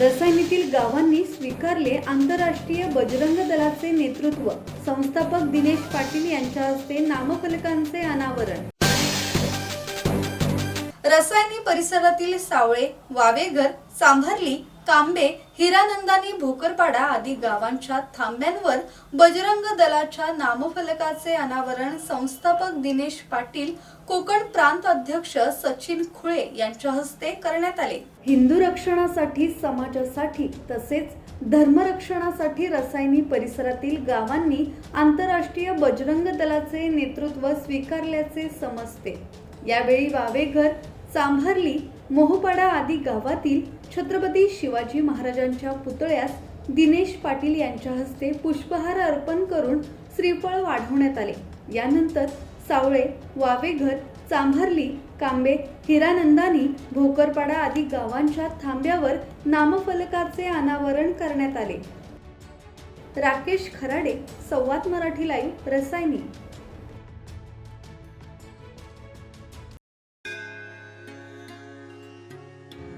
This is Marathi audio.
रसायनीतील गावांनी स्वीकारले आंतरराष्ट्रीय बजरंग दलाचे नेतृत्व. संस्थापक दिनेश पाटील यांच्या हस्ते नामफलकांचे अनावरण. रसायनी परिसरातील सावळे वावेघर सांभारली कांबे हिरानंदानी भोकरपाडा आदी गावांच्या थांब्यांवर बजरंग दलाच्या नामफलकाचे अनावरण संस्थापक दिनेश पाटील कोकण प्रांत अध्यक्ष सचिन खुळे यांच्या हस्ते करण्यात आले. हिंदू रक्षणासाठी समाजासाठी तसेच धर्मरक्षणासाठी रसायनी परिसरातील गावांनी आंतरराष्ट्रीय बजरंग दलाचे नेतृत्व स्वीकारल्याचे समजते. यावेळी वावेघर चांभारली मोहपाडा आदी गावातील छत्रपती शिवाजी महाराजांच्या पुतळ्यास दिनेश पाटील यांच्या हस्ते पुष्पहार अर्पण करून श्रीफळ वाढवण्यात आले. यानंतर सावळे वावेघर चांभारली कांबे हिरानंदानी भोकरपाडा आदी गावांच्या थांब्यावर नामफलकाचे अनावरण करण्यात आले. राकेश खराडे संवाद मराठी लाईव्ह रसायनी.